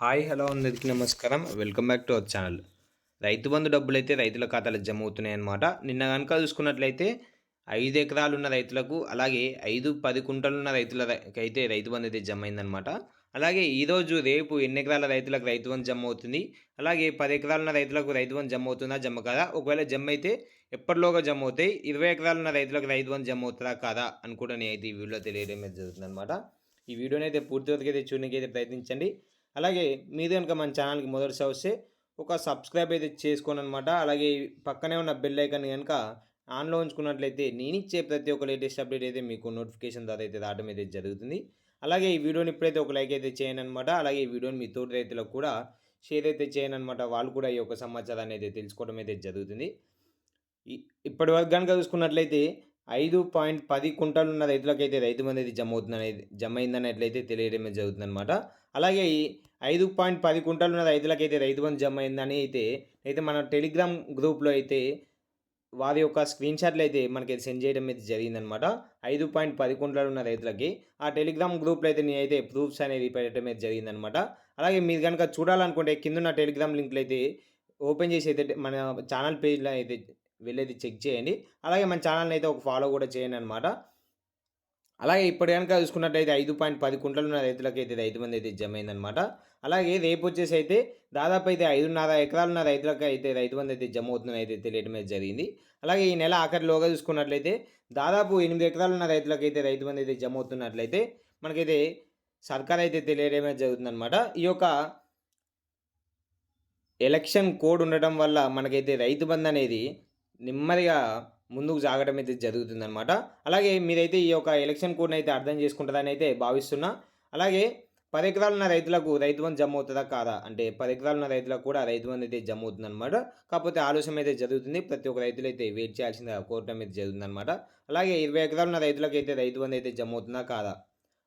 Hi hello అందరికీ నమస్కారం. Welcome back to our channel Rythu Bandhu డబ్బులు అయితే రైతుల ఖాతాలో జమ అవుతున్నాయి అన్నమాట నిన్న కనుక చూసుకున్నట్లయితే ఐదు ఎకరాలు ఉన్న రైతులకు అలాగే ఐదు పది కుంటలు ఉన్న రైతులకి అయితే రైతు బంధు అయితే జమ అయిందనమాట అలాగే ఈరోజు రేపు ఎన్ని ఎకరాల రైతులకు రైతు బంధు జమ అవుతుంది? అలాగే పది ఎకరాలు ఉన్న రైతులకు రైతు బంధు జమ అవుతుందా జమ కాదా? ఒకవేళ జమ అయితే ఎప్పటిలోగా జమ అవుతాయి? ఇరవై ఎకరాలు ఉన్న రైతులకు రైతు బంధు జమ అవుతుందా కాదా? అని కూడా నేనైతే ఈ వీడియోలో తెలియడం జరుగుతుంది అనమాట ఈ వీడియోని అయితే పూర్తి వరకు అయితే చూడడానికి అయితే ప్రయత్నించండి. అలాగే మీరు కనుక మన ఛానల్కి మొదటిసారి వస్తే ఒక సబ్స్క్రైబ్ అయితే చేసుకోండి అనమాట అలాగే పక్కనే ఉన్న బెల్ ఐకన్ కనుక ఆన్లో ఉంచుకున్నట్లయితే నేను ఇచ్చే ప్రతి ఒక్క లేటెస్ట్ అప్డేట్ అయితే మీకు నోటిఫికేషన్ ద్వారా అయితే రావడం అయితే జరుగుతుంది. అలాగే ఈ వీడియోని ఇప్పుడైతే ఒక లైక్ అయితే చేయను అనమాట అలాగే ఈ వీడియోని మీ తోటి రైతులకు కూడా షేర్ అయితే చేయను అనమాట వాళ్ళు కూడా ఈ యొక్క సమాచారాన్ని అయితే తెలుసుకోవడం అయితే జరుగుతుంది. ఇప్పటి వరకు కనుక చూసుకున్నట్లయితే ఐదు పాయింట్ పది కుంటలు ఉన్న రైతులకైతే రైతు మంది అయితే జమ అవుతుందని జమ అయిందన్నట్లయితే తెలియడమే జరుగుతుంది అనమాట అలాగే ఈ ఐదు పాయింట్ పది కుంటలు ఉన్న రైతులకైతే రైతు బంధు జమ అయిందని అయితే అయితే మన టెలిగ్రామ్ గ్రూప్లో అయితే వారి యొక్క స్క్రీన్ షాట్లు అయితే మనకి సెండ్ చేయడం అయితే జరిగిందనమాట ఐదు పాయింట్ పది కుంటలు ఉన్న రైతులకి ఆ టెలిగ్రామ్ గ్రూప్లో అయితే నేనైతే ప్రూఫ్స్ అనేది పెట్టడం అయితే జరిగిందనమాట అలాగే మీరు కనుక చూడాలనుకుంటే కింద టెలిగ్రామ్ లింక్లు అయితే ఓపెన్ చేసి అయితే మన ఛానల్ పేజ్లో అయితే వెళ్ళేది చెక్ చేయండి. అలాగే మన ఛానల్ని అయితే ఒక ఫాలో కూడా చేయండి అనమాట అలాగే ఇప్పటి కనుక చూసుకున్నట్టయితే ఐదు పాయింట్ పది కుంటలు ఉన్న రైతులకు అయితే ఐదు మంది అయితే జమైందనమాట అలాగే రేపు వచ్చేసి అయితే దాదాపు అయితే ఐదున్నర ఎకరాలున్న రైతులకు అయితే రైతు మంది అయితే జమ అవుతుందని అయితే తెలియడం అయితే జరిగింది. అలాగే ఈ నెల ఆఖరిలోగా చూసుకున్నట్లయితే దాదాపు ఎనిమిది ఎకరాలున్న రైతులకు అయితే రైతు మంది అయితే జమ అవుతున్నట్లయితే మనకైతే సర్కార్ అయితే తెలియడమే జరుగుతుందనమాట ఈ యొక్క ఎలక్షన్ కోడ్ ఉండటం వల్ల మనకైతే రైతు బంధు అనేది నెమ్మదిగా ముందుకు సాగడం అయితే జరుగుతుందనమాట అలాగే మీరైతే ఈ యొక్క ఎలక్షన్ కోడ్ని అయితే అర్థం చేసుకుంటుందని అయితే భావిస్తున్నా. అలాగే పది ఎకరాలున్న రైతులకు రైతు బంధు జమ అవుతుందా కాదా? అంటే పది ఎకరాలున్న రైతులకు కూడా రైతు బంధు అయితే జమ అవుతుందన్నమాట. కాకపోతే ఆలోచన అయితే జరుగుతుంది. ప్రతి ఒక్క రైతులు అయితే వెయిట్ చేయాల్సిందిగా కోరటం అయితే జరుగుతుందన్నమాట. అలాగే ఇరవై ఎకరాలున్న రైతులకు అయితే రైతు బంధు అయితే జమ అవుతుందా కాదా?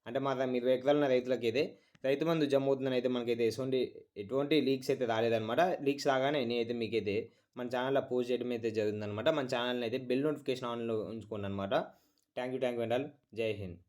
అంటే మాత్రం ఇరవై ఎకరాలున్న రైతులకి అయితే రైతు బంధు జమ అవుతుందని అయితే మనకైతే ఎటువంటి ఎటువంటి లీక్స్ అయితే రాలేదన్నమాట. లీక్స్ రాగానే నేనైతే మీకైతే మన ఛానల్లో పోస్ట్ చేయడం అయితే జరుగుతుందనమాట మన ఛానల్ని అయితే బెల్ నోటిఫికేషన్ ఆన్లో ఉంచుకోండి అనమాట. Thank you thank you and all జై హింద్